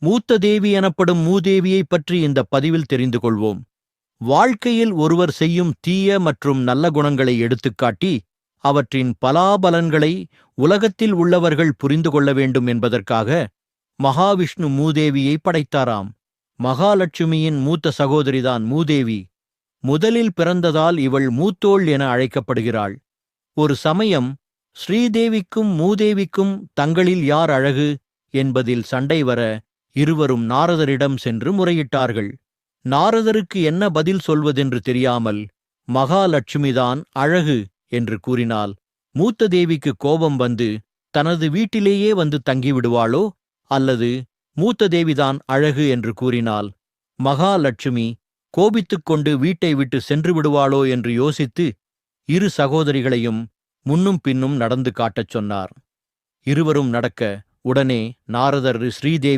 மூத்த தேவி எனப்படும் மூதேவியைப் பற்றி இந்த பதிவில் தெரிந்து கொள்வோம். வாழ்க்கையில் ஒருவர் செய்யும் தீய மற்றும் நல்ல குணங்களை எடுத்துக்காட்டி அவற்றின் பலாபலன்களை உலகத்தில் உள்ளவர்கள் புரிந்து கொள்ள வேண்டும் என்பதற்காக மகாவிஷ்ணு மூதேவியை படைத்தாராம். மகாலட்சுமியின் மூத்த சகோதரிதான் மூதேவி. முதலில் பிறந்ததால் இவள் மூத்தோள் என அழைக்கப்படுகிறாள். ஒரு சமயம் ஸ்ரீதேவிக்கும் மூதேவிக்கும் தங்களில் யார் அழகு என்பதில் சண்டை வர இருவரும் நாரதரிடம் சென்று முறையிட்டார்கள். நாரதருக்கு என்ன பதில் சொல்வதென்று தெரியாமல் மகாலட்சுமிதான் அழகு என்று கூறினால் மூத்த தேவிக்கு கோபம் வந்து தனது வீட்டிலேயே வந்து தங்கிவிடுவாளோ? அல்லது மூத்த தேவிதான் அழகு என்று கூறினால் மகாலட்சுமி கோபித்துக் கொண்டு வீட்டை விட்டு சென்று விடுவாளோ? என்று யோசித்து இரு சகோதரிகளையும் முன்னும் பின்னும் நடந்து காட்டச் சொன்னார். இருவரும் நடக்க உடனே நாரதர் ஸ்ரீதேவி